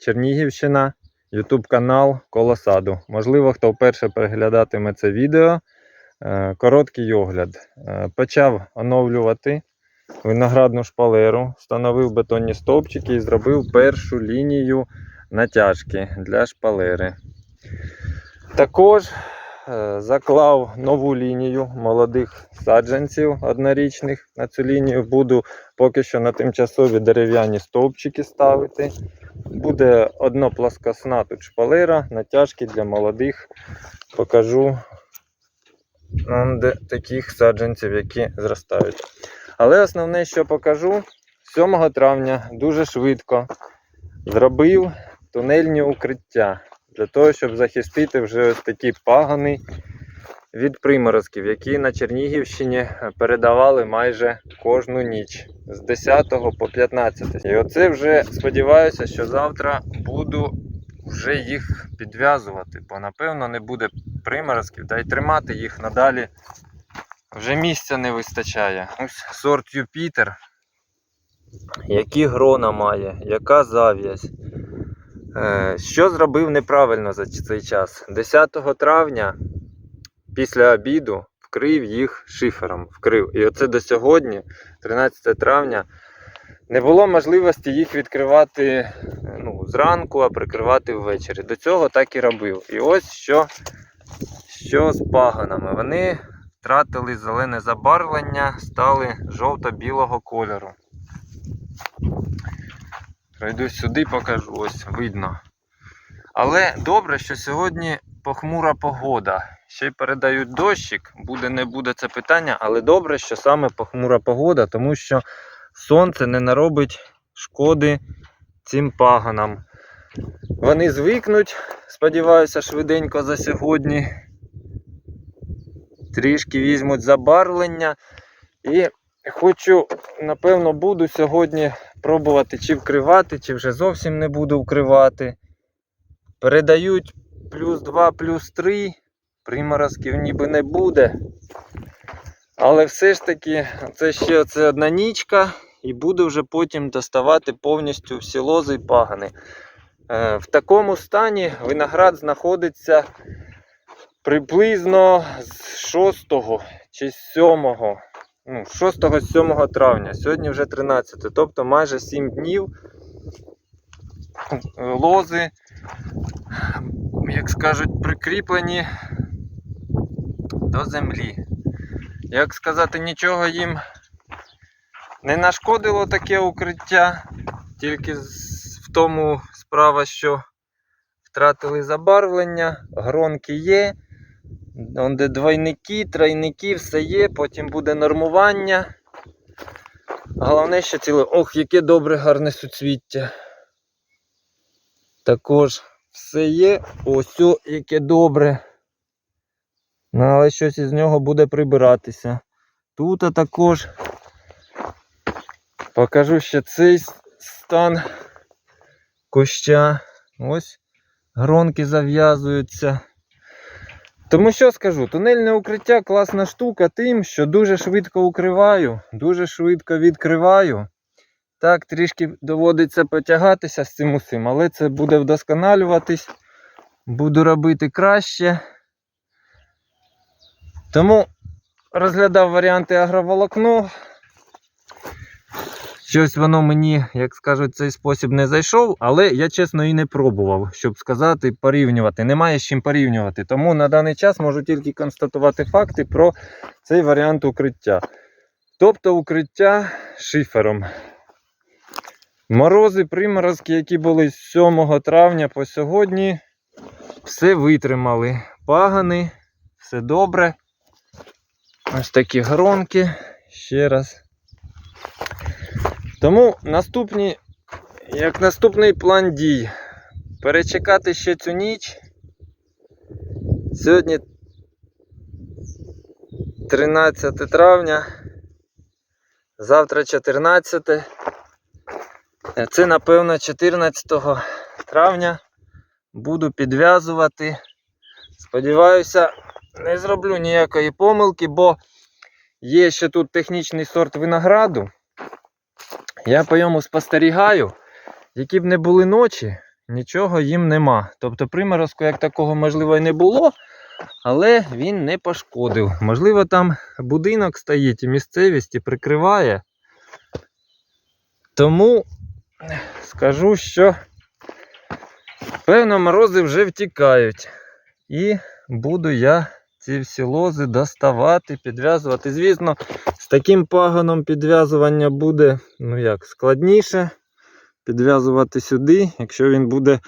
Чернігівщина, Ютуб канал Колосаду. Можливо, хто вперше переглядатиме це відео. Е, Короткий огляд. Е, Почав оновлювати виноградну шпалеру, встановив бетонні стовпчики і зробив першу лінію натяжки для шпалери. Також заклав нову лінію молодих саджанців однорічних. На цю лінію буду поки що на тимчасові дерев'яні стовпчики ставити. Буде однопласкосна тут шпалера, натяжки для молодих. Покажу таких саджанців, які зростають. Але основне, що покажу, 7 травня дуже швидко зробив тунельні укриття для того, щоб захистити вже ось такі пагони від приморозків, які на Чернігівщині передавали майже кожну ніч з 10 по 15. І оце вже сподіваюся, що завтра буду вже їх підв'язувати, бо напевно не буде приморозків, та й тримати їх надалі вже місця не вистачає. Ось сорт Юпітер. Які грона має, яка зав'язь. Е, Що зробив неправильно за цей час? 10 травня після обіду вкрив їх шифером. Вкрив. І оце до сьогодні, 13 травня, не було можливості їх відкривати е, ну, зранку, а прикривати ввечері. До цього так і робив. І ось що, що з пагонами. Вони втратили зелене забарвлення, стали жовто-білого кольору. Пройдусь сюди, покажу, ось видно. Але добре, що сьогодні похмура погода. Ще й передають дощик, буде не буде це питання, але добре, що саме похмура погода, тому що сонце не наробить шкоди цим пагонам. Вони звикнуть, сподіваюся, швиденько за сьогодні. Трішки візьмуть забарвлення. І хочу, напевно, буду сьогодні пробувати чи вкривати, чи вже зовсім не буду вкривати. Передають плюс 2, плюс 3. Приморозків ніби не буде. Але все ж таки, це ще оце одна нічка, і буду вже потім доставати повністю всі лози і пагани. Е, В такому стані виноград знаходиться приблизно з 6 чи 7 ну, 6-7 травня, сьогодні вже 13, тобто майже 7 днів лози, як скажуть, прикріплені до землі. Як сказати, нічого їм не нашкодило таке укриття, тільки в тому справа, що втратили забарвлення, гронки є. Де двойники, тройники, все є, потім буде нормування. Головне, що ціле. Ох, яке добре, гарне суцвіття. Також все є. Ось, о, яке добре. Ну, але щось із нього буде прибиратися. Тут а також покажу ще цей стан куща. Ось гронки зав'язуються. Тому що скажу, тунельне укриття класна штука тим, що дуже швидко укриваю, дуже швидко відкриваю. Так, трішки доводиться потягатися з цим усім, але це буде вдосконалюватись. Буду робити краще. Тому розглядав варіанти агроволокно. Щось воно мені, як скажуть, цей спосіб не зайшов, але я чесно і не пробував, щоб сказати, порівнювати. Немає з чим порівнювати. Тому на даний час можу тільки констатувати факти про цей варіант укриття. Тобто укриття шифером. Морози, приморозки, які були з 7 травня по сьогодні, все витримали. Пагани, все добре. Ось такі гронки. Ще раз. Тому наступні, як наступний план дій, перечекати ще цю ніч. Сьогодні 13 травня, завтра 14. Е, Це, напевно, 14 травня буду підв'язувати. Сподіваюся, не зроблю ніякої помилки, бо є ще тут технічний сорт винограду. Я по ньому спостерігаю, які б не були ночі, нічого їм нема. Тобто приморозку як такого можливо і не було, але він не пошкодив. Можливо, там будинок стоїть і місцевість і прикриває. Тому скажу, що певно морози вже втікають. І буду я ці всі лози доставати, підв'язувати. Звісно, з таким пагоном підв'язування буде ну як, складніше підв'язувати сюди. Якщо він буде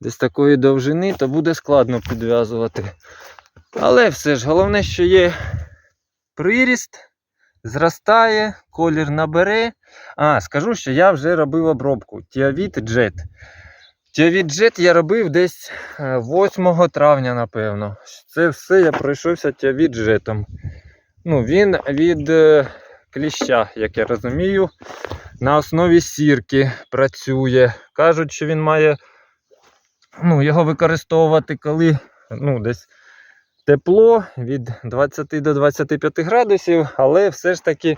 десь такої довжини, то буде складно підв'язувати. Але все ж, головне, що є приріст, зростає, колір набере. А, скажу, що я вже робив обробку Тіавіт Jet. Тіавіт я робив десь е, 8 травня, напевно. Це все я пройшовся Тіавіт Ну, він від е, кліща, як я розумію, на основі сірки працює. Кажуть, що він має ну, його використовувати, коли ну, десь тепло від 20 до 25 градусів, але все ж таки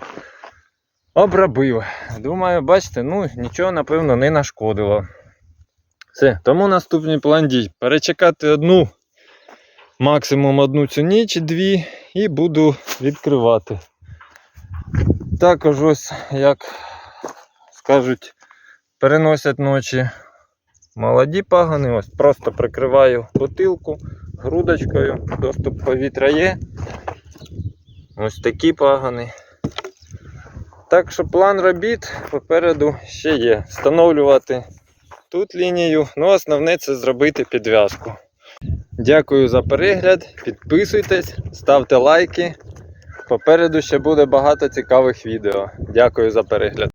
обробив. Думаю, бачите, ну нічого, напевно, не нашкодило. Все, тому наступний план дій. Перечекати одну, максимум одну цю ніч, дві, і буду відкривати. Також ось, як скажуть, переносять ночі молоді пагони. Ось просто прикриваю бутилку грудочкою, доступ повітря є. Ось такі пагони. Так що план робіт попереду ще є. Встановлювати тут лінію. Ну, основне це зробити підв'язку. Дякую за перегляд. Підписуйтесь, ставте лайки. Попереду ще буде багато цікавих відео. Дякую за перегляд.